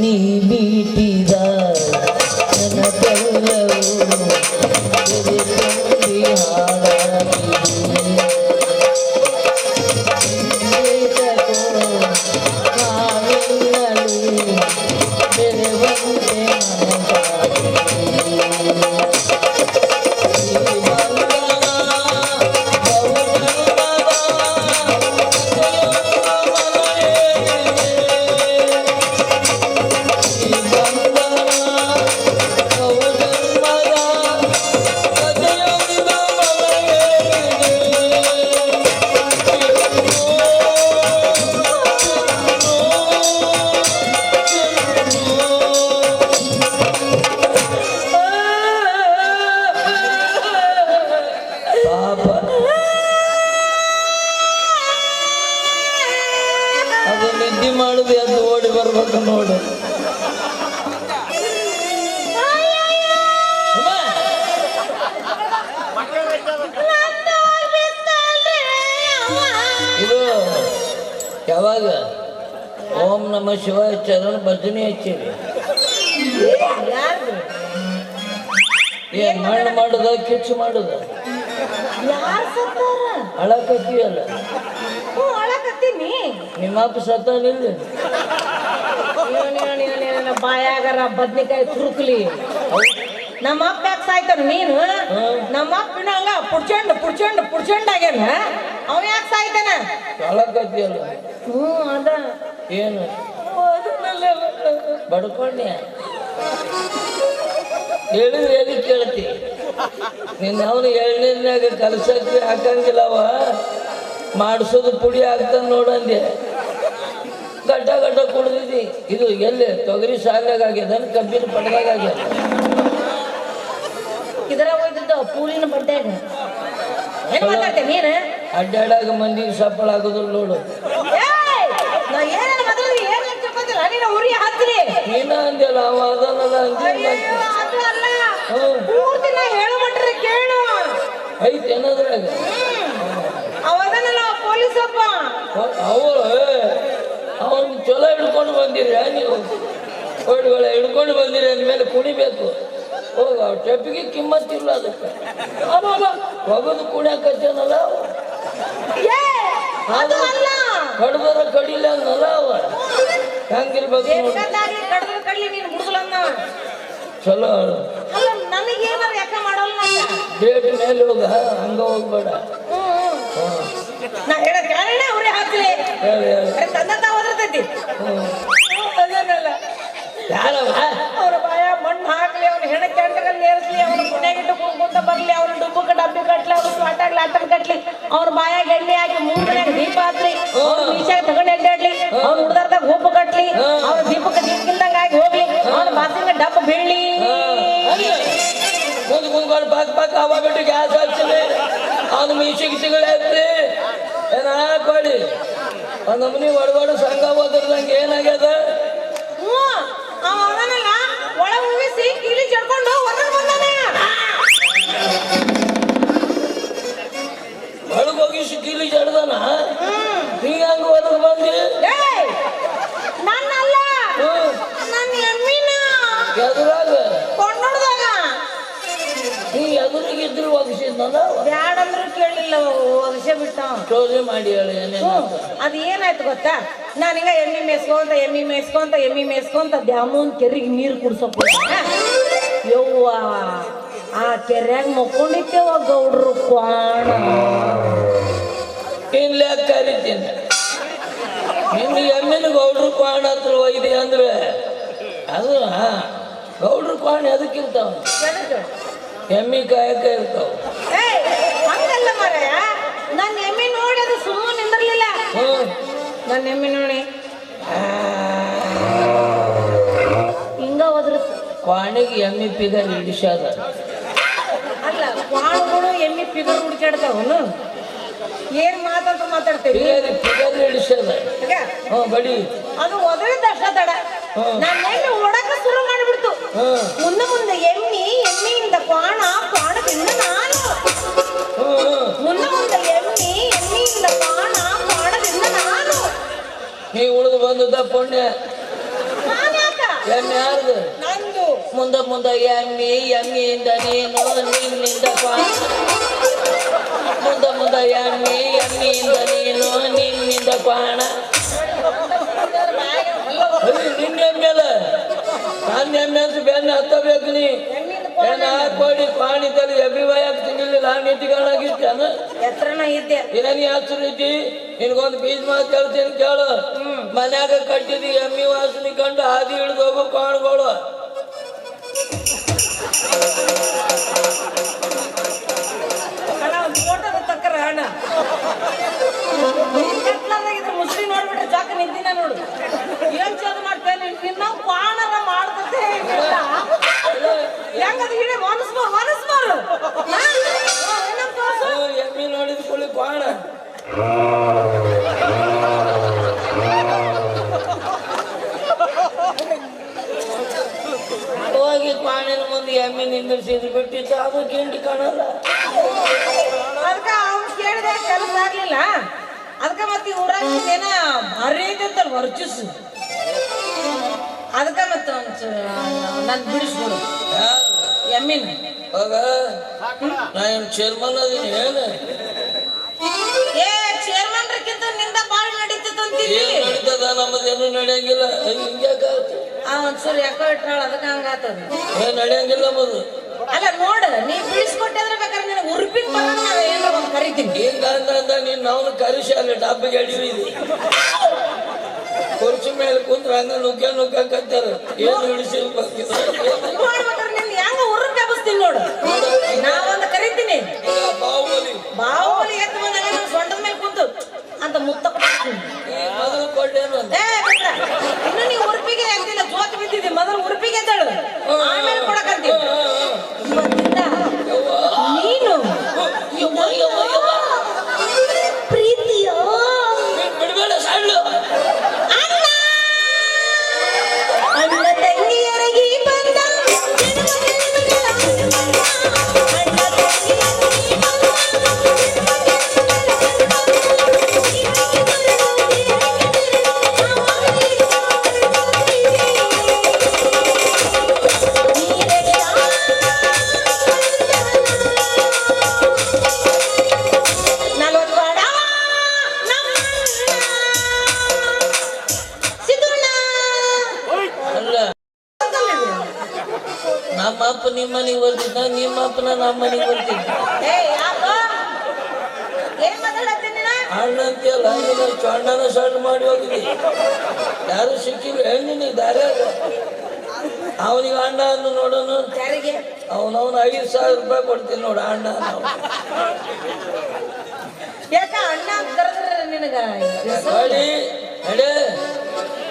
ನೀ ಬೀಟಿದ ನನಗೆಲ್ಲವೂ ಮಾಡುದ. ಕಿಚ್ಚು ಯಾರು ಸತ್ತಾರ? ಅಳಕತ್ತೀಯಲ್ಲ ಹ್ಞೂ ಅಳಕತ್ತೀನಿ. ನಿಮ್ಮ ಅಪ್ಪ ಸತ್ತಾನಿಲ್ಲ ಬಾಯಾಗರ ಬದ್ನಿಕಾಯಿ ತುರುಕ್ಲಿ. ನಮ್ಮ ಅಪ್ಪ ಯಾಕೆ ಸಾಯ್ತಾನ ನೀನು? ನಮ್ಮ ಅಪ್ಪ ಇನ್ನ ಹಂಗ ಪುಡ್ಚಂಡ್ ಪುಡ್ಚಂಡ್ ಪುಡ್ಚಂಡ್ ಆಗ್ಯಾನ? ಅವ ಯಾಕೆ ಸಾಯ್ತಾನ? ಅಳಕತ್ತೀಯಲ್ಲ ಹ್ಞೂ ಅದ. ಏನು? ಬಡ್ಕೊಂಡ್ಯ? ಹೇಳಿದ್ರೆ ಎಲ್ಲಿ ಕೇಳ್ತಿ? ನಿನ್ನ ಅವನು ಎಳ್ನೀರ್ನಾಗ ಕಲಸಕ್ಕೆ ಹಾಕಂಗಿಲ್ಲವ. ಮಾಡಿಸೋದು ಪುಡಿ ಆಗ್ತಾನೆ ನೋಡಂದೆ ಗಡ್ಡ ಗಡ್ಡ ಕುಡ್ದಿದ್ದಿ ಇದು ಎಲ್ಲಿ? ತೊಗರಿ ಸಾಲಾಗ ಆಗ್ಯದ ಕಬ್ಬಿನ ಪಡ್ದಾಗ ಆಗ್ಯದ? ಇದರ ಹೋಯ್ತಿದ್ದ ಪೂಲಿನ ಬಡ್ಡ್ಯಾಗ ಏನ್ ಮಾತಾಡ್ತೇನೆ ನೀನು? ಅಡ್ಡಾಡಾಗ ಮಂದಿ ಸಫಲ ಆಗೋದಿಲ್ಲ ನೋಡು. ನೀನು ಅಂದ್ಯಲ್ಲ ಅವ ಅದನ್ನ ಅಂದಿಲ್ಲ ಅಯ್ಯೋ, ಅದು ಅಲ್ಲ. ಹ್ಮ್. ಪೂರ್ತಿ ನಾ ಹೇಳೋ ಮಟ್ರೆ ಕೇಳು ಐತೆ ಏನದ್ರಾಗ ಅವದನಲ್ಲ ಪೊಲೀಸ್ ಅಪ್ಪ ಅವಳು ಅವನು ಚಲೋ ಹಿಡ್ಕೊಂಡು ಬಂದಿರಿ ನೀವು? ಕೋಡಿಗಳ ಹಿಡ್ಕೊಂಡು ಬಂದಿರಿ ಅಂದಮೇಲೆ ಕುಣಿಬೇಕು ಹೋಗ ಟೆಪ್ಪಿಗೆ ಕಿಮ್ಮತ್ತಿಲ್ಲ ಅದಕ್ಕೆ. ಹೋಗೋದು ಕುಣಿಯಾಕತ್ತೇನಲ್ಲ ಅದು ಕಡ್ದರ ಕಡಿಲ್ಲ ಅನ್ನಲ್ಲ ಅವ. ಹೆಂಗಿರ್ಬೇಕು ಕಡ್ಲಿ ಚಲೋ ಅಲ್ಲ ನನಗೇನಾರು ಯಾಕ ಮಾಡೋಲ್ಲ ಮೇಲೆ ಹೋಗ ಹಂಗ ಹೋಗ್ಬೇಡ. ಹ್ಮ್ ಹ್ಮ್. ನಾ ಹೇಳೋದ್ ಕೇಳೋಣ ಅವ್ರೇ ಹಾಕ್ಲಿ. ತಂದ ತಾವ. ಅದನ್ನಲ್ಲ ಯಾರವ ಅವ್ರ ಬಾಯ ಮಣ್ಣು ಹಾಕ್ಲಿ ಅವ್ನ ಹೆಣ ಕೆಂಡಗಲ್ಲಿ ಏರಿಸ್ಲಿ ಅವ್ನ ಕುಂಕುಂತ ಬರ್ಲಿ ಅವ್ನ ಡುಬ್ಬಕ್ಕೆ ಡಬ್ಬಿ ಕಟ್ಲಿ ಅವ್ರ ಸ್ವಾಟಾಗ್ಲಿ ಆಟಲ್ ಕಟ್ಲಿ ಅವ್ರ ಬಾಯಾಗ ಎಣ್ಣೆ ಹಾಕಿ ಮೂರ್ ಮನ್ಯಾಗ ದೀಪ ಹತ್ಲಿ ಅವ್ರ ಮೀಸಾಗ ತಗೊಂಡ್ ಅಡ್ಡಾಡ್ಲಿ ಅವ್ನ ಹುಡ್ದಾರ್ದಾಗ ಹೂಪ ಕಟ್ಲಿ ಅವ್ರ ದೀಪಕ್ಕೆ ದೀಪಕ್ಕಿಲ್ದಂಗ ಆಗಿ ಹೋಗ್ಲಿ ಅವ್ನ ಬಾಸಿಂಗ ಡಬ್ಬ ಬೀಳ್ಲಿ. ಮುಂದೆ ಪಕ್ಕ ಪಾಕ್ ಪಾಕ್ ಹವಾ ಬಿಟ್ಟು ಗ್ಯಾಸ್ ಹಚ್ಚಿದೆ ಅವನು ಮೀಸಿಗೆ ಸಿಗಳಿ ಏನ ಕೊಡಿ ನಮ್ಮನಿ ಒಡ ಸಂಘ ಓದಿರ್ದಂಗೆ ಏನಾಗ್ಯದ? ಒಳ ಉಳಿಸಿ ಇಲ್ಲಿ ಜಡ್ಕೊಂಡು ಹೊರಗೆ ಬಂದಾನೆ. ಒಳಗೆ ಹೋಗಿ ಕಿಲಿ ಜಡ್ದನ? ನೀ ಹಂಗ ಹೊರಗೆ ಬಂದಿ? ಏಯ್ ನನ್ನಲ್ಲ. ಹ್ಮ್. ನನ್ನ ಎಮ್ಮಿನ. ಎದುರಾಗ? ಕೊಂಡೋಡ್ದಾಗ ನೀ ಎದುರಿಗಿದ್ರು ಒಗಿಸಿದ್ನಲ್ಲ ಬ್ಯಾಡ ಅಂದ್ರೂ ಕೇಳಲಿಲ್ಲ ಒಗಸೆ ಬಿಟ್ಟ. ಸ್ಟೋರಿ ಮಾಡಿ ಹೇಳಿ ಏನೇನು ಅದು ಏನಾಯ್ತು ಗೊತ್ತಾ? ನಾನು ಹಿಂಗ ಎಮ್ಮಿ ಮೇಸ್ಕೊಂತ ಎಮ್ಮಿ ಮೇಸ್ಕೊಂತ ಎಮ್ಮಿ ಮೇಸ್ಕೊಂತ ದ್ಯಾಮೋನ್ ಕೆರಿಗೆ ನೀರು ಕುಡ್ಸೋಕ್ ಯವ್ವ ಆ ಕೆರ್ಯಾಗ ಮಕ್ಕೊಂಡಿತ್ತೇವ ಗೌಡ್ರು ಕ್ವಾಣ. ಇನ್ಲೇ ಕರಿತೀನಿ. ನಿಮ್ಮ ಎಮ್ಮಿನ ಗೌಡ್ರು ಕ್ವಾಣ ಹತ್ರ ಒಯ್ದಿ ಅಂದ್ರೆ ಅದು ಹಾ. ಗೌಡ್ರು ಕ್ವಾಣ ಎದಕ್ಕಿರ್ತಾವ ಎಮ್ಮಿ ಕಾಯಕ ಇರ್ತಾವ. ಹಂಗಲ್ಲ ಮಾರಾಯ. ನನ್ನ ಎಮ್ಮಿ ನೋಡಿ ಅದು ಸುಮ್ಮನೆ ನಿಂದಿರ್ಲಿಲ್ಲ. ನನ್ನ ಎಮ್ಮಿ ನೋಡಿ. ಹಿಂಗ ಹೋದ್ರ ಕ್ವಾಣಿಗೆ ಎಮ್ಮಿ ಪಿಗರ್ ಹಿಡಿಸಾದ ಅಲ್ಲ ಕ್ವಾಣಗಳು ಎಮ್ಮಿ ಪಿಗರ್ ಹುಡುಕಾಡ್ತಾವನು ಏನ್ ಮಾತಾಡ್ತ ಮಾತಾಡ್ತೇವೆ ಪಿಗರ್ ಹಿಡಿಸಾದ ಹ್ಞೂ ಬಡಿ. ಅದು ಒದರಿದ ಅಷ್ಟ ತಡ. ನನ್ನ ಎಮ್ಮಿ ಓಡಕ ಪುಣ್ಯ? ಎಮ್ಮೆ ಯಾರ್ದು? ನಂದು. ಮುಂದ ಮುಂದ ಎಮ್ಮಿ ಎಮ್ಮಿಯಿಂದ ನೀನು ನಿನ್ನಿಂದ ಮುಂದ ಮುಂದ ಎಮ್ಮಿ ಎಮ್ಮಿಯಿಂದ ನೀನು ನಿನ್ನಿಂದ ಪಾಣ. ನಿನ್ನ ಎಮ್ಮೆಲ್ಲ ನನ್ನ ಎಮ್ಮೆ ಅಂತ ಬೆನ್ನ ಹತ್ತಬೇಕು ನೀ. ಬೆನ್ನ ಹಾಕೊಡಿ ಪಾಣಿದಲ್ಲಿ ಎಬ್ಬಿ ಬಾಯಾಗ ತಿನ್ನಲಿಲ್ಲ ನಿಂತ್ಕೊಂಡಾಗಿದ್ದಾನ ಎತ್ರನ ಇದ್ದೆ. ಏನಿ ಹಸಿರು ಇದ್ದಿ? ನಿನಗೊಂದು ಬೀಜ ಮಾತು ಕೇಳ್ತೀನಿ ಕೇಳು. ಮನ್ಯಾಗ ಕಟ್ಟಿದ ಎಮ್ಮಿ ವಾಸನೆ ಕಂಡು ಹಾದಿ ಹಿಡಿದು ಹೋಗು ಕಾಣುಗಳು ಮುಸ್ಲಿ ನೋಡ್ಬಿಟ್ರೆ ಜಾಕ ನಿಂತಿನ ನೋಡು. ಏನ್ ಚಂದ ನಿನ್ನ ಪಾಣನ ಮಾಡ್ತದೆ ಹೆಂಗದ ಹಿಡಿ ಎಮ್ಮಿ ನೋಡಿದ ಕುಳಿ ಕಾಣ ಹೋಗಿ ಪಾಣಿನ ಮುಂದೆ ಎಮ್ಮಿ ನಿಂದಿರ್ಸಿದ್ರು ಬಿಟ್ಟಿತ್ತು ಅದು ಗಿಂಡಿ ಕಾಣಲ್ಲ. ಅದಕ್ಕೆ ಅವ್ನು ಕೇಳಿದೆ ಕೆಲಸ ಆಗ್ಲಿಲ್ಲ. ಅದಕ್ಕೆ ಮತ್ತೆ ಊರಾಗ ಏನ ಭಾರಿ ಐತಂತಲ್ಲ ವರ್ಚಸ್ ಅದಕ್ಕೆ ಮತ್ತೆ ನನ್ ನಾನು ಯಾರು? ಎಮ್ಮಿನ. ಹೋಗ ನಾ ಏನು ಚೇರ್ಮನ್ ಅದೀನಿ ಏನು? ಏ ಚೇರ್ಮನ್ರಕ್ಕಿಂತ ನಿಂದ ಭಾಳ ಏನ್ ನಡೀತದ? ನಮ್ಮದೇನು ನಡೆಯಂಗಿಲ್ಲ. ಹಿಂಗ್ಯಾಕಾಗುತ್ತೆ ಆ ಒಂದ್ಸರಿ ಯಾಕೋ ಇಟ್ಟಾಳ ಅದಕ್ಕೆ ಹಂಗಾತದ ಏನ್ ನಡೆಯಂಗಿಲ್ಲ ನಮ್ಮದು ಅಲ್ಲ ನೋಡ ನೀ ಬೀಳಿಸ್ಕೊಟ್ಟಿದ್ರೆ ಬೇಕಾದ್ರೆ ನಿನ್ನ ಬರೋಣ ಏನಾರ ಒಂದು ಕರಿತೀನಿ. ಹಿಂಗ ಅಂದ ಅಂದ ನೀನ್ ನಾವು ಕರಿಸಿ ಅಲ್ಲಿ ಡಬ್ಬಿಗೆ ಕುರ್ಚಿ ಮೇಲೆ ಕುಂತ್ರ ಹಂಗ ನುಗ್ಗ ನುಗ್ಗಕತ್ತಾರ ಏನು ಹಿಡಿಸಿರ್ಬೇಕಿಲ್ಲ ಮಾಡ್ಬೇಕಾದ್ರೆ ನಿನ್ ಹೆಂಗ ಉರುಪಿ ನೋಡು. ಕರಿತೀನಿ. ಬಾಹುಬಲಿ. ಬಾಹುಬಲಿ ಎದ್ದು ಬಂದಾಗ ಮೇಲೆ ಕುಂತು ಅಂತ ಮುತ್ತ ಕೊಡ್ತೀನಿ ಕೊಟ್ಟೇನು ಅಂತ ಏ ಬಿಟ್ರ. ಇನ್ನು ನೀ ಉಡುಪಿಗೆ ಎದ್ದಿಲ್ಲ ಜೋತ್ ಬಿದ್ದಿದ್ದಿ ಮೊದಲು ಎದ್ದೇಳು ಆಮೇಲೆ ಕೊಡಕಂತೀವಿ ನೀನು ಸಟ್ ಮಾಡಿ ಹೋಗಿದ್ದಿ. ಯಾರು ಸಿಕ್ಕಿದ್ರೆ ಹೆಣ್ಣಿನ ದಾರ್ಯಾಗ ಅವನಿಗೆ ಅಣ್ಣ ಅನ್ನು ನೋಡೋನು. ಅವನವನು ಐದು ಸಾವಿರ ರೂಪಾಯಿ ಕೊಡ್ತೀನಿ ನೋಡ ಅಣ್ಣ ನಾವು ಯಾಕ ಅಣ್ಣ ನಿನಗ ನಡಿ ನಡೆ.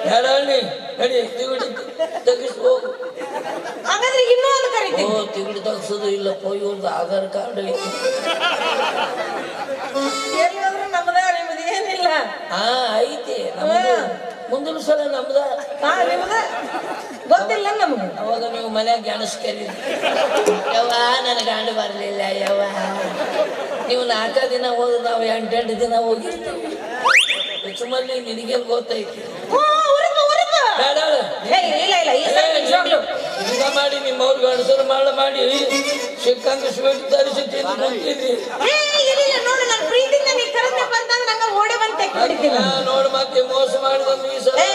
ನಡಿ ನಡಿ ತಿಗುಡಿ ತೆಗಿಸ್ ಹೋಗು. ಹಾಗಾದ್ರೆ ಇನ್ನೂ ಒಂದು ಓ ತಿಗಡಿ ತಿಗುಡಿ ತೆಗ್ಸೋದು ಇಲ್ಲಪ್ಪ ಇವ್ರದ್ದು ಆಧಾರ್ ಕಾರ್ಡ್ ಐತಿ. ಹಾ ಐತಿ. ನಮ್ದು ಮುಂದಿನ ಸಲ ನಮ್ದ. ಹಾ ನಿಮ್ದ? ಗೊತ್ತಿಲ್ಲ ನಮ್ಗೆ. ಅವಾಗ ನೀವು ಮನ್ಯಾಗ ಗೆಣಸ್ಕರಿ ಯವ್ವ ನನ್ನ ಗಂಡು ಬರಲಿಲ್ಲ ಯವ್ವ. ನೀವು ನಾಲ್ಕ ದಿನ ಹೋದ್ರೆ ನಾವು ಎಂಟೆಂಟು ದಿನ ಹೋಗಿರ್ತೀವಿ. ಸುಮ್ಮನೆ ನಿನಗೇನು ಗೊತ್ತೈತಿ. ಹ್ಞೂ, ಉರುಪು, ಉರುಪು. ಬೇಡ ಏ, ಇಲ್ಲ ಇಲ್ಲ ಈ ಸಲ ಮಾಡಿ ನಿಮ್ಮ ಅವ್ರಿಗೆ ಅನುಸರ ಮಾಡ ಮಾಡಿ ಸಿಕ್ಕಂಗೆ ಸ್ವೀಟ್ ತರಿಸಿ ತಿಂದು ಕುಂತಿದ್ರಿ ಏ, ಇಲ್ಲ, ಇಲ್ಲ, ನೋಡು ನನ್ನ ಪ್ರೀತಿಯಿಂದ ನೀ ಕರೆದ್ನೆ ಬಂದಾಗ ನಂಗ ನೋಡ್ ಮತ್ತೆ ಮೋಸ ಮಾಡಿದ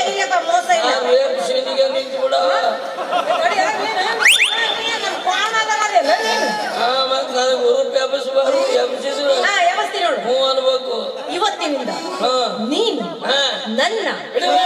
ಇಲ್ಲಪ್ಪ ಮೋಸ ಇಲ್ಲ. ರೇಪ್ ಸೀನಿಗೆ ನಿಂತು ನೀನು ಆ ಮತ್ತೆ ನನಗೆ ಉರುಪಿ ಎಬ್ಬಿಸಬಾರ್ದು ಎಬ್ಬಿಸಿದ್ರು. ಹಾ ಹ್ಞೂ ಅನ್ಬೇಕು. ಇವತ್ತಿನಿಂದ ಹಾ. ನೀನು ಹಾ. ನನ್ನ ಬಿಡುವ.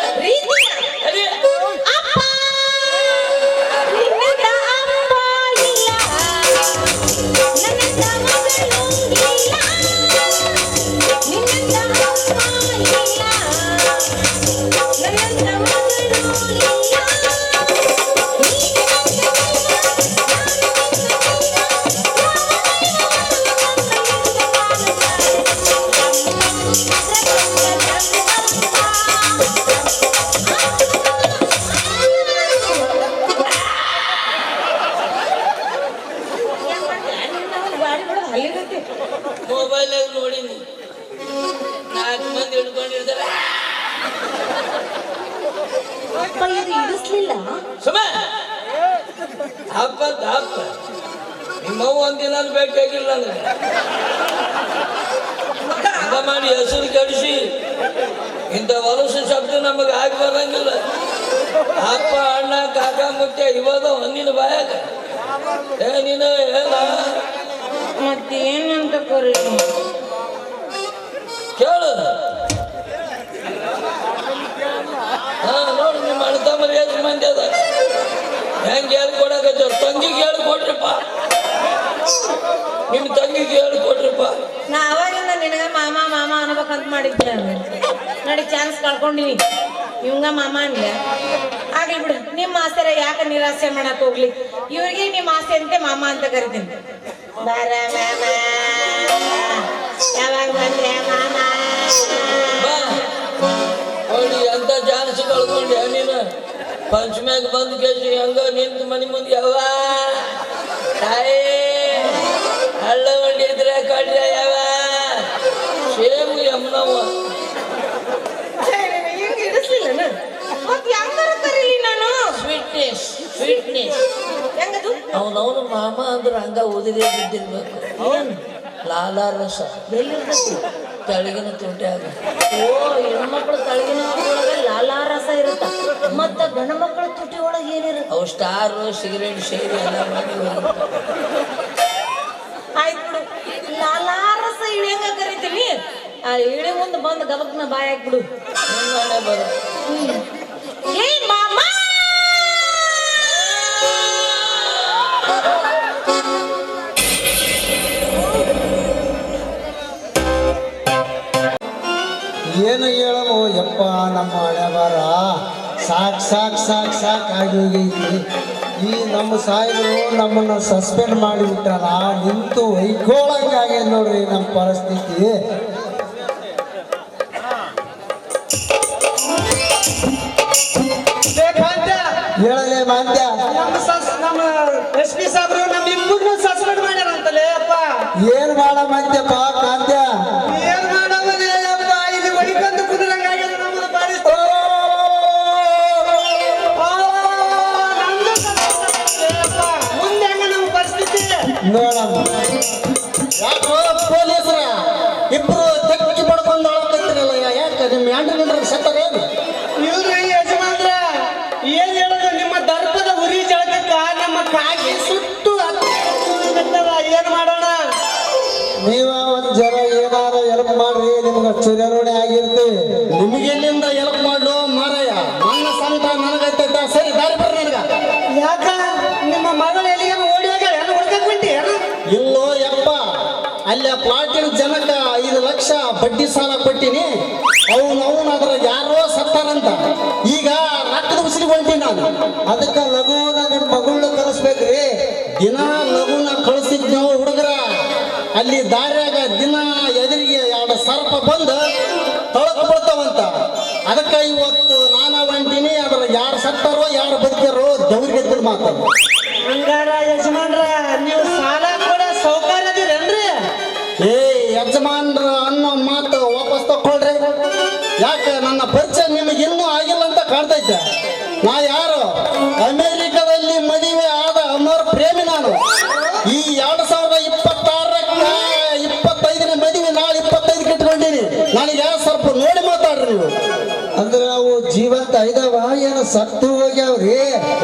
ಮತ್ತೇನಂತ ಕರಿ ಕೇಳು. ಹಾ ನೋಡಿ ನಿಮ್ಮ ಅಣ್ಣ ತಮ್ಮರು ಎಷ್ಟು ಮಂದಿ ಅದ ಹೆಂಗೆ ಹೇಳ್ಕೊಡಕತ್ತಾರ ತಂಗಿಗೆ ಹೇಳ್ಕೊಟ್ರಪ್ಪ ನಿಮ್ಮ ತಂಗಿಗೆ ಹೇಳ್ಕೊಟ್ರಪ್ಪ ನಾ ಅವಾಗಿಂದ ನಿನಗ ಮಾಮ ಮಾಮ ಅನ್ಬೇಕಂತ ಮಾಡಿದ್ದೆ ನೋಡಿ ಚಾನ್ಸ್ ಕಳ್ಕೊಂಡಿನಿ. ಇವಂಗ ಮಾಮ ಅನ್ಲೆ ಆಗ್ಲಿ ಬಿಡು ನಿಮ್ಮ ಆಸರೆ ಯಾಕೆ ನಿರಾಸೆ ಮಾಡಕ್ ಹೋಗ್ಲಿ? ಇವ್ರಿಗೆ ನಿಮ್ಮ ಆಸೆ ಅಂತೆ ಮಾಮ ಅಂತ ಕರಿತೀನಿ. ಬಾರ ಮಾಮ ಯಾವಾಗ ಬಂದ್ರೆ ಮಾಮ ಎಂತ ಚಾನ್ಸ್ ಕಳ್ಕೊಂಡೆ ನೀನು ಪಂಚಮ್ಯಾಗ ಬಂದ್ ಕೇಸಿ ಹಂಗ ನಿಂತು ಮನೆ ಮುಂದೆ ಯಾವ ತಾಯಿ ಹಳ್ಳ ಮಂಡಿ ಇದ್ರೆ ಅವನವನು ಮಾಮ ಅಂದ್ರೆ ಹಂಗ ಉದಿರಿ ಬಿದ್ದಿರ್ಬೇಕು. ಲಾಲಾರಸ ಎಲ್ಲಿರ್ತೈತಿ? ತೆಳಗಿನ ತುಟ್ಯಾಗ. ಓ ಹೆಣ್ಮಕ್ಳು ತಳಗಿನ ಒಳಗೆ ಲಾಲಾ ರಸ ಇರುತ್ತ. ಮತ್ತ ಗಂಡ ಮಕ್ಕಳ ತುಟಿ ಒಳಗೆ ಏನಿರುತ್ತೆ? ಅವು ಸ್ಟಾರ್ ಸಿಗರೇಟ್ ಸೇರಿ ಎಲ್ಲ ಮಾಡಿ. ಆಯ್ತು ಲಾಲಾರಸ ಲಾಲಾ ರಸ ಇಳಿಯಂಗ ಕರಿತೀನಿ? ಆ ಇಳಿ ಮುಂದೆ ಬಂದು ಗಬಕ್ನ ಬಾಯಾಕ್ಬಿಡು ಬರು ಏನು ಹೇಳಲು ಯಪ್ಪ ನಮ್ಮ ಹಣೆ ಬರ ಸಾಕ್ ಸಾಕ್ ಸಾಕ್ ಸಾಕ್ ಆಗಿ ಈ ನಮ್ಮ ಸಾಯಿಗಳು ನಮ್ಮನ್ನು ಸಸ್ಪೆಂಡ್ ಮಾಡಿಬಿಟ್ಟಾರ ನಿಂತು ವೈಕೋಳಂಗಾಗ್ಯದ ನೋಡ್ರಿ ನಮ್ಮ ಪರಿಸ್ಥಿತಿ. ಹೇಳಲೇ ಮಾಂತ್ಯ. ನಮ್ಮ ಎಸ್ ಪಿ ಸಾಬ್ರು ನಮ್ಮ ಸಸ್ಪೆಂಡ್ ಮಾಡ್ಯಾರಂತಲೇ ಅಪ್ಪ. ಏನ್ ಮಾಡ ಮಾಂತ್ಯಪ್ಪ? ಬಡ್ಡಿ ಸಾಲ ಕೊಟ್ಟಿನಿ. ಅವನು ಅವನು ಅದ್ರ ಯಾರೋ ಸತ್ತಾರಂತ. ಈಗ ರಕ್ತದ ಉಸಿರಿಗೆ ಹೊಂಟೀನಿ ನಾನು. ಅದಕ್ಕೆ ಲಘುನ ನನ್ನ ಮಗಳನ್ನ ಕಳಿಸ್ಬೇಕ್ರಿ. ದಿನ ಲಘುನ ಕಳಿಸಿದ್ ನಾವು ಹುಡುಗರ. ಅಲ್ಲಿ ದಾರ್ಯಾಗ ದಿನ ಎದುರಿಗೆ ಎರಡು ಸರ್ಪ ಬಂದು ತೊಳಕ್ ಬರ್ತಾವಂತ ಅದಕ್ಕೆ ಇವತ್ತು ನಾನು ಹೊಂಟೀನಿ ಅದ್ರ ಯಾರು ಸತ್ತಾರೋ ಯಾರು ಬದುಕ್ಯಾರೋ ದೇವ್ರಿಗೆ ಮಾತಾಡ ಸತ್ತು ಹೋಗ್ಯಾವ್ರಿ.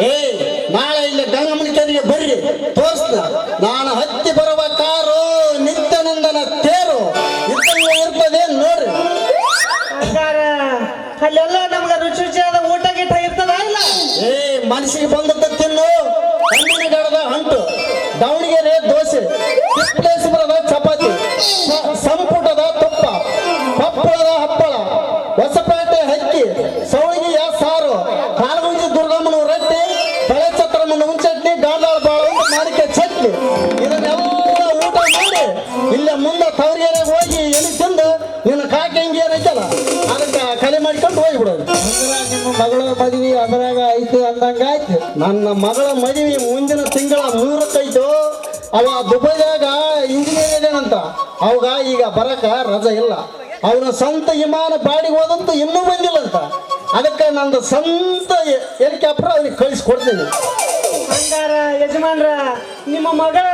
ಏ ನಾಳೆ ಇಲ್ಲಿ ಗಂಗಮ್ಮನ ಕೆರೆಗೆ ಬರ್ರಿ. ತೋರಿಸ್ತ ನಾನು ಹತ್ತಿ ಬರುವ ಕಾರು ನಿತ್ಯನಂದನ ತೇರು. ಇರ್ತದೆ ನೋಡ್ರಿ? ಅಲ್ಲೆಲ್ಲ ನಮ್ಗೆ ರುಚಿ ರುಚಿಯಾದ ಊಟ ಗೀಟ ಇರ್ತದ ಇಲ್ಲ? ಏ ಮನಸ್ಸಿಗೆ ಬಂದದ್ದು ತಿನ್ನು ಹಣ್ಣಿನ ಗಡದ ಹಂಟು ದಾವಣಗೆರೆ ದೋಸೆ. ನನ್ನ ಮಗಳ ಮದುವೆ ಮುಂದಿನ ತಿಂಗಳ ಮೂರಕ್ಕೈತು ಅವ ದುಬೈದಾಗ ಇಂಜಿನಿಯರ್ ಇದೇನಂತ. ಅವಾಗ ಈಗ ಬರಕ ರಜ ಇಲ್ಲ. ಅವನ ಸ್ವಂತ ವಿಮಾನ ಬಾಡಿಗೆ ಹೋದಂತ ಇನ್ನೂ ಬಂದಿಲ್ಲಂತ. ಅದಕ್ಕೆ ನಂದು ಸ್ವಂತ ಹೆಲಿಕಾಪ್ಟರ್ ಅವ್ನಿಗೆ ಕಳಿಸ್ಕೊಡ್ತೀನಿ. ಹಂಗಾರ ಯಜಮಾನ್ರ ನಿಮ್ಮ ಮಗಳ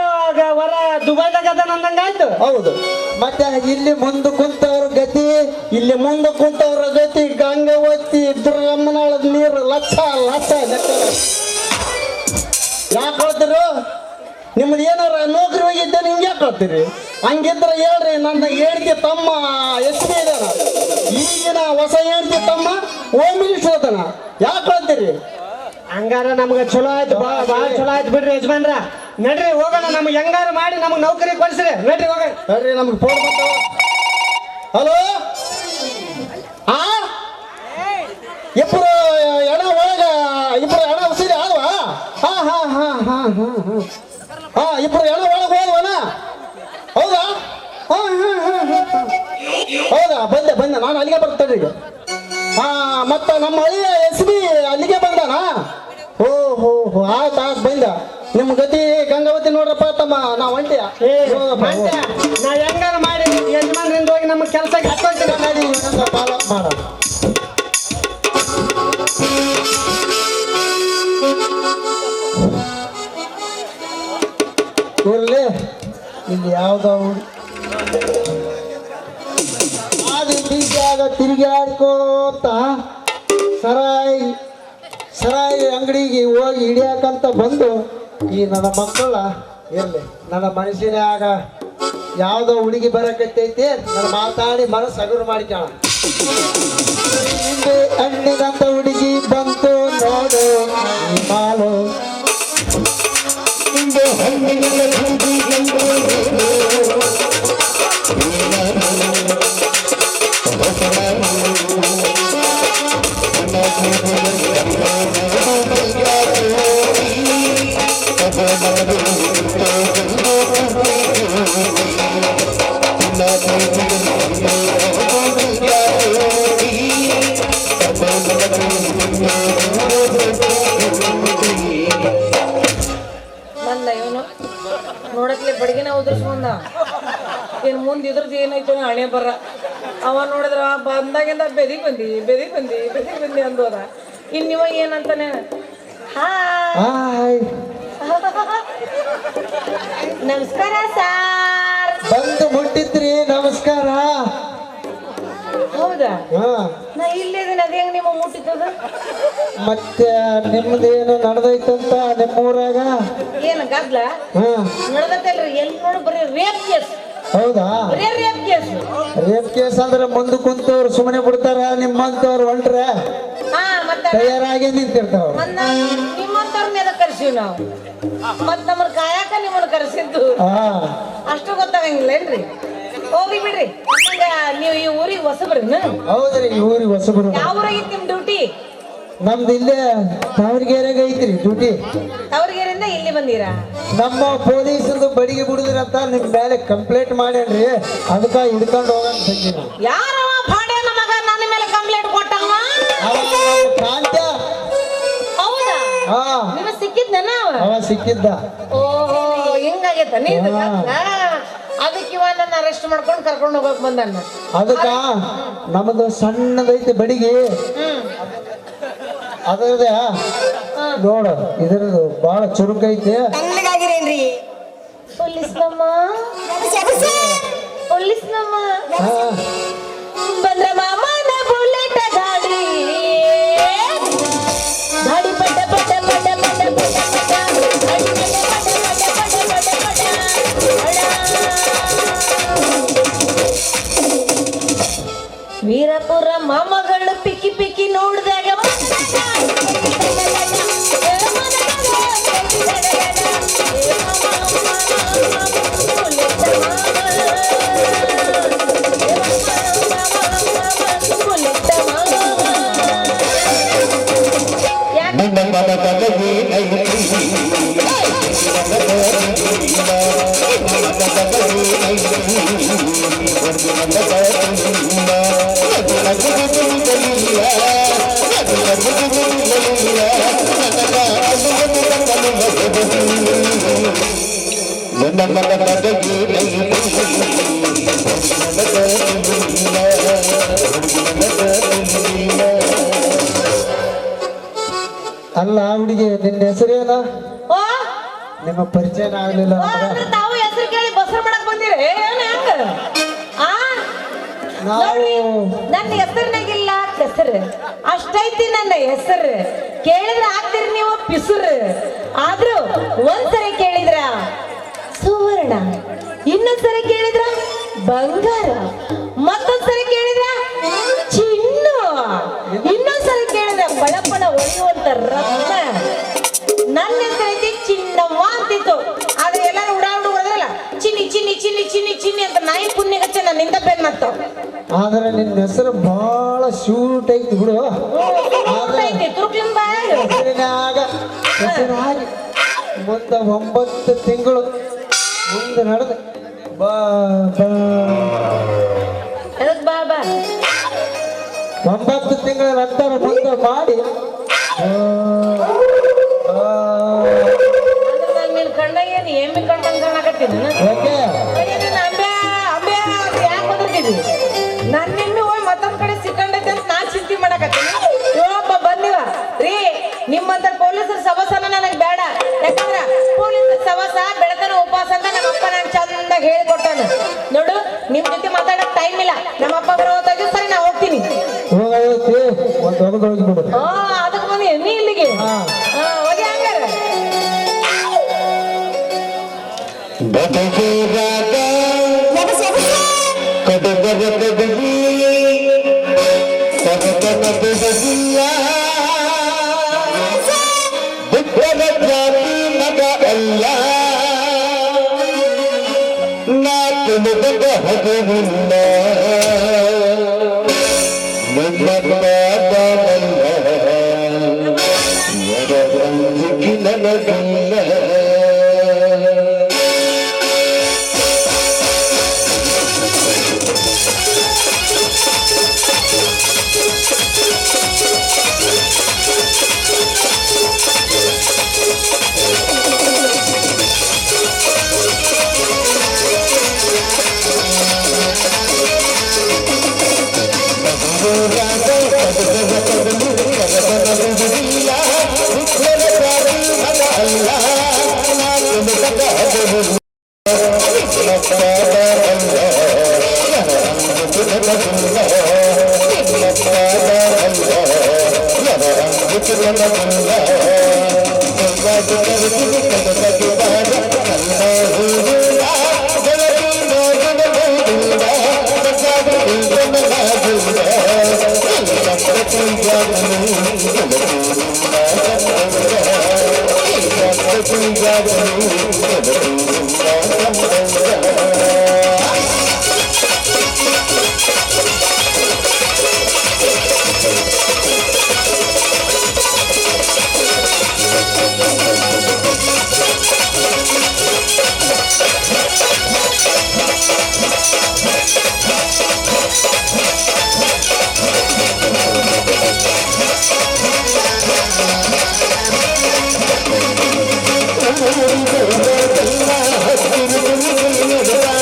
ವರ ದುಬೈದಾಗ ಅದ ನಂದಂಗಾಯ್ತು ಹೌದು. ಮತ್ತೆ ಇಲ್ಲಿ ಮುಂದೆ ಕುಂತವ್ರ ಗತಿ ಇಲ್ಲಿ ಮುಂದೆ ಕುಂತವ್ರ ಗತಿ ಗಂಗಾವತಿ ದುರ್ಗಮ್ಮನಾಳದ ನೀರು ಲಕ್ಷ ಲಕ್ಷ ಯಾಕೆ ಹೇಳ್ತೀರು? ನಿಮ್ದು ಏನಾರ ನೌಕರಿ ಹೋಗಿದ್ದೆ ನಿಮ್ಗೆ ಯಾಕೆ ಹೋಗ್ತೀರಿ ಹಂಗಿದ್ರೆ ಹೇಳ್ರಿ ನನ್ನ ಹೇಳ್ತಿ ತಮ್ಮ ಎಷ್ಟು ಇದಾನ ಈಗಿನ ಹೊಸ ಹೇಳ್ತಿ ತಮ್ಮ ಹೋಮ್ ಮಿನಿಸ್ಟರ್ ಅದನ. ಯಾಕೆ ಹೋಗ್ತೀರಿ ಹಂಗಾರ ನಮ್ಗೆ ಚಲೋ ಆಯ್ತು ಬಾ ಭಾಳ ಚಲೋ ಆಯ್ತು ಬಿಡ್ರಿ ಯಜಮಾನ್ರ. ನಡ್ರಿ ಹೋಗೋಣ ನಮ್ಗೆ ಹೆಂಗಾರ ಮಾಡಿ ನಮ್ಗೆ ನೌಕರಿ ಕೊಡ್ಸ್ರಿ. ನಡ್ರಿ ಹೋಗೋಣ. ನಡ್ರಿ ನಮ್ಗೆ ಫೋನ್ ಹಲೋ? ಆ? ಇಬ್ರು ಎಣ ಒಳಗ ಇಬ್ರು ಎಣ ಉಸಿರಿ ಹಾ ಹಾ ಹಾ ಹಾ ಹಾ ಹಾ. ಹಾ ಇಬ್ರು ಎಣ ಒಳಗೆ ಹೋದ್ವನ ಹೌದಾ? ಹಾ ಹಾ ಹಾ ಹಾ ಹಾ. ಹೌದಾ? ಬಂದೆ ಬಂದೆ. ನಾನು ಅಲ್ಲಿಗೆ ಬರ್ತೇನೆ ಈಗ. ಹಾ ಮತ್ತ ನಮ್ಮ ಹಳ್ಳಿಯ ಎಸ್ ಬಿ ಅಲ್ಲಿಗೆ ಬಂದಾನ? ಓ ಹೋ ಹೋ. ಆಯ್ತು ಆಯ್ತು ಬಂದ. ನಿಮ್ಮ ಗತಿ ಗಂಗಾವತಿ ನೋಡ್ರಪ್ಪ ತಮ್ಮ ನಾವು ಮಂಟ್ಯ, ನಾ ಹೆಂಗಾರ ಮಾಡಿ ಯಜಮಾನ್ರಿಂದ ಹೋಗಿ ನಮ್ಮ ಕೆಲಸಕ್ಕೆ ಹತ್ತೋಗ್ತೀನಿ ಮಾಡಿ ಇನ್ನೊಂದು ಇಲ್ಲಿ ಯಾವ್ದೋ ಆದಿ ಬೀಜಾಗ ತಿರುಗಾಡ್ಕೋತ ಸರಾಯಿ ಸರಾಯಿ ಅಂಗಡಿಗೆ ಹೋಗಿ ಹಿಡಿಯಾಕಂತ ಬಂದು ಈ ನನ್ನ ಮಕ್ಕಳ ಎಲ್ಲಿ ನನ್ನ ಮನಸ್ಸಿನಾಗ ಯಾವ್ದೋ ಹುಡುಗಿ ಬರಕತ್ತೈತಿ ನನ್ನ ಮಾತಾಡಿ ಮನಸ್ಸು ಹಗುರು ಮಾಡಿಕ್ಯಾಳ. ಅವ ನೋಡಿದ್ರ ಬಂದಾಗಿಂದ ಬೆದಿ ಬಂದಿ ಬೆದಿ ಬಂದಿ ಬೆದಿ ಬಂದಿ ಅಂದೋದ. ಇನ್ ನೀವ ಏನಂತಾನೆ? ಹಾಯ್ ಹಾಯ್ ನಮಸ್ಕಾರ ಸಾರ್. ಬಂದು ಮುಟ್ಟಿದ್ರಿ ನಮಸ್ಕಾರ. ಹೌದಾ? ಹಾ. ನಾ ಇಲ್ಲಿದ್ದೀನಿ ಅದ ಹೆಂಗ್ ನಿಮ್ಮ ಮುಟ್ಟಿದ್ದದ? ಮತ್ತೆ ನಿಮ್ದೇನು ನಡೆದೈತಂತ ನಿಮ್ಮೂರಾಗ? ಏನ್ ಗದ್ಲ? ಹಾ. ನಡ್ದತ್ತಲ್ರಿ ಎಲ್ಲಿ ನೋಡಿ ಬರೀ ರೇಪ್ ಕೇಸ್. ಹೌದಾ? Rape case. ರೇಪ್ ಕೇಸ್ ಅಂದ್ರೆ ಮುಂದೆ ಕುಂತವ್ರು ಸುಮ್ಮನೆ ಬಿಡ್ತಾರ ನಿಮ್ಮಂತವ್ರು ಹೊಂಟ್ರೆ ಹಾ ಮತ್ತೆ ತಯಾರಾಗಿ ನಿಂತಿರ್ತಾವ್ರು. ಮತ್ತ ನಿಮ್ಮಂತವ್ರನ್ನ ಎದಕ್ ಕರ್ಸಿವ್ ನಾವು. ಮತ್ ನಮ್ಮನ್ನ ಕಾಯಕ ನಿಮ್ಮನ್ನ ಕರೆಸಿದ್ದು. ಹಾ. ಅಷ್ಟು ಗೊತ್ತಾಗಂಗಿಲ್ಲೇನ್ರಿ ಹೋಗಿ ಬಿಡ್ರಿ. ನೀವು ಈ ಊರಿಗೆ ಹೊಸಬ್ರಿ ಹೌದ್ರಿ ಈ ಊರಿಗೆ ಹೊಸಬ್ರು. ಯಾವ ಊರಾಗಿತ್ತು ನಿಮ್ ಡ್ಯೂಟಿ ನಮ್ದು ಇಲ್ಲೇ ತಾವರಿಗೆರೆಗೆ ಐತ್ರಿ ಡ್ಯೂಟಿ. ಅವ್ರಿಗೇರಿಂದ ಇಲ್ಲಿ ಬಂದೀರಾ? ನಮ್ಮ ಪೊಲೀಸರದು ಬಡಿಗೆ ಬಿಡುದ್ರಂತ ನಿಮ್ ಮೇಲೆ ಕಂಪ್ಲೇಂಟ್ ಮಾಡ್ಯಾನ್ರಿ. ಅದಕ್ಕ ಹಿಡ್ಕೊಂಡು ಹೋಗಂತ ಬಂದಿ ನಾವು ಯಾರವ ಭಾಡ್ಯನ ಮಗ ನನ್ನ ಮೇಲೆ ಕಂಪ್ಲೇಂಟ್ ಕೊಟ್ಟವ? ಕಾಂತ ಹೌದಾ? ಹಾ. ನಿಮಗೆ ಸಿಕ್ಕಿದ್ನ ಅವ? ಅವ ಸಿಕ್ಕಿದ್ದ. ಓಹೋ ಹಿಂಗಾಗೈತ ನೀನು. ಅದಕ್ಕೆ ಇವ ನನ್ನ ಅರೆಸ್ಟ್ ಮಾಡ್ಕೊಂಡು ಕರ್ಕೊಂಡು ಹೋಗಕ್ ಬಂದನ್ನ ಅದಕ್ಕ ನಮ್ದು ಸಣ್ಣದೈತಿ ಬಡಿಗೆ. ಅದರದ ನೋಡ ಇದ್ರದ್ದು ಬಹಳ ಚುರುಕೈತೆ. ಪೊಲೀಸ್ ನಮ್ಮ ಪೊಲೀಸ್ ನಮ್ಮ ಹಾ. ಬಂದ್ರ ಮಾಮನ ಬುಲೆಟ್ ಗಾಡಿ ಗಾಡಿ ಪಟ ಪಟ ಪಟ ಪಟ ಪಟ ಪಟ ಗಾಡಿ ಪಟ ಪಟ ಪಟ ಪಟ ಪಟ ಪಟ. ವೀರಪುರ ಮಾಮಗಳು ಹುಡುಗಿ ನಿನ್ನ ಹೆಸರೇನ ಓ! ನಿಮ್ಮ ಪರಿಚಯ ಆಗಲಿಲ್ಲ ಓ, ಅಂದ್ರೆ ತಾವು ಹೆಸರು ಕೇಳಿ ಬಸರ ಮಾಡಕ್ ಬಂದಿರಿ? ಏನ್ ಹೆಂಗ ಆ? ನಾವು ನನ್ನ ಹೆಸರ್ನಾಗಿಲ್ಲ ಹೆಸರು ಅಷ್ಟೈತಿ ನನ್ನ ಹೆಸರು. ಕೇಳಿದ್ರೆ ಆಗ್ತೀರಿ ನೀವು ಪಿಸುರು. ಆದ್ರೂ ಒಂದ್ಸರಿ ಕೇಳಿದ್ರ ಸುವರ್ಣ ಇನ್ನೊಂದ್ಸರಿ ಕೇಳಿದ್ರ ಬಂಗಾರ ಮತ್ತೊಂದ್ಸರಿ ಕೇಳಿದ್ರ ಚಿನ್ನ. ಇನ್ನೊಂದ್ಸರಿ ಕೇಳಿದ್ರ ಬಳಪಳ ಹೊಳೆಯುವಂತ ರತ್ನ. ನನ್ನ ಹೆಸರೈತಿ ಚಿನ್ನವ್ವ ಅಂತಿತ್ತು ಆದ್ರೆ ಎಲ್ಲಾರು ಉಡಾ ಹುಡುಗ ಹೋದ್ರಲ್ಲ ಚಿನ್ನಿ ಚಿನ್ನಿ ಚಿನ್ನಿ ಚಿನ್ನಿ ಚಿನ್ನಿ ಅಂತ ನಾಯಿ ಪುಣ್ಯಗಚ್ಚ ನನ್ನಿಂದ ಬೆನ್ ಮತ್ತವ್ ಆದ್ರೆ ನಿನ್ನ ಹೆಸರು ಬಹಳ ಶೂಟ್ ಐತಿ ಬಿಡು. ಐತಿ ಹೆಸರಿನಾಗ ಹೆಸರಾಗಿ ಮುಂದೆ ಒಂಬತ್ತು ತಿಂಗಳು ಮುಂದೆ ನಡೆದ ಬಾ ಬಾ. ಬಾ ಬಾ. ಒಂಬತ್ತು ತಿಂಗಳ ನಂತರ ಮುಂದೆ ಮಾಡಿ. ಅಂದ್ರೆ ನಾನ್ ನಿನ್ ಕಣ್ಣಾಗ ಏನು ಎಮ್ಮಿ ಕಣ್ಣಂಗ್ ಕಾಣಕತ್ತೀನಿ ಯಾಕೆ ಅಂಬ್ಯಾ ಅಂಬ್ಯಾ ಅಂತ ಯಾಕೆ ಬಂದಿದ್ದೀವಿ ನನ್ನ ಎಮ್ಮಿ ಹೋಗಿ ಮತ್ತೊಂದ್ ಕಡೆ ಸಿಕ್ಕಂಡೈತೆ ಅಂತ ನಾನು ಚಿಂತೆ ಮಾಡಕತ್ತೀನಿ ಇವಪ್ಪ ಬಂದಿವ ರೀ ನಿಮ್ಮಂತ ಪೊಲೀಸರ ಸವಸನ ನನಗೆ ಬೇಡ ಯಾಕಂದ್ರೆ ಪೊಲೀಸರ ಸವಸ ಬೆಳತನ ಉಪವಾಸ ಅಂತ ನಮ್ಮ ಅಪ್ಪ ನಂಗೆ ಚಂದಾಗ ಹೇಳ್ಕೊಟ್ಟಾನ ನೋಡು ನಿಮ್ಮ ಜೊತೆ ಮಾತಾಡಕ್ ಟೈಮ್ ಇಲ್ಲ ನಮ್ಮ ಅಪ್ಪ ಬರೋ ಹೊತ್ತಾಗಿ ಸರಿ ನಾ ಹೋಗ್ತೀನಿ ಹೋಗೈತಿ ಒಂದು ಒಗದು ಹೋಗಿಬಿಡು ಒಟ್ಟು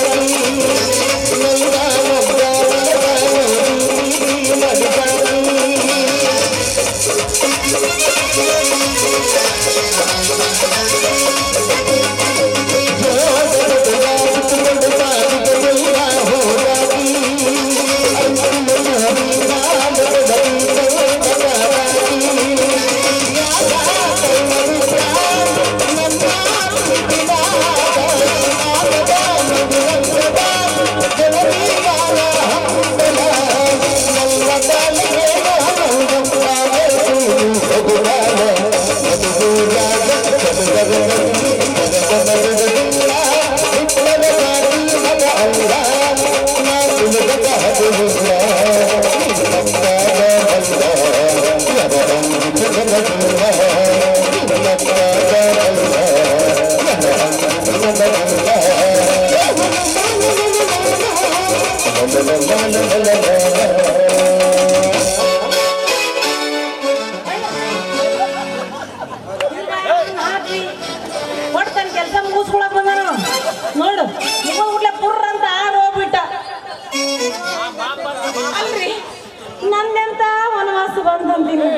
ಅಂತೀನಿ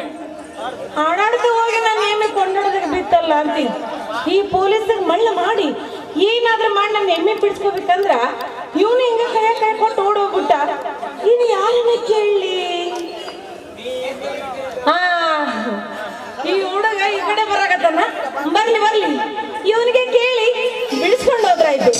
ಆಡಾಡ್ತಾ ಹೋಗಿ ನಾನು ಎಮ್ಮೆ ಕೊಂಡಾಡೋದಕ್ಕೆ ಬಿತ್ತಲ್ಲ ಅಂತೀನಿ. ಈ ಪೊಲೀಸರಿಗೆ ಮಣ್ಣು ಮಾಡಿ, ಏನಾದ್ರೂ ಮಾಡಿ ನನ್ನ ಎಮ್ಮೆ ಬಿಡಿಸ್ಕೋಬೇಕಂದ್ರ ಇವನು ಹಿಂಗ ಕೈ ಕೈ ಕೊಟ್ಟು ಓಡೋಗ್ಬಿಟ್ಟ. ಇನ್ನು ಯಾರನ್ನ ಕೇಳಲಿ ಆ, ಈ ಹುಡುಗ ಈ ಕಡೆ ಬರಾಕತ್ತಾನ? ಬರ್ಲಿ ಬರ್ಲಿ. ಇವನಿಗೆ ಕೇಳಿ, ಬಿಡಿಸ್ಕೊಂಡು ಹೋದ್ರಾಯ್ತು.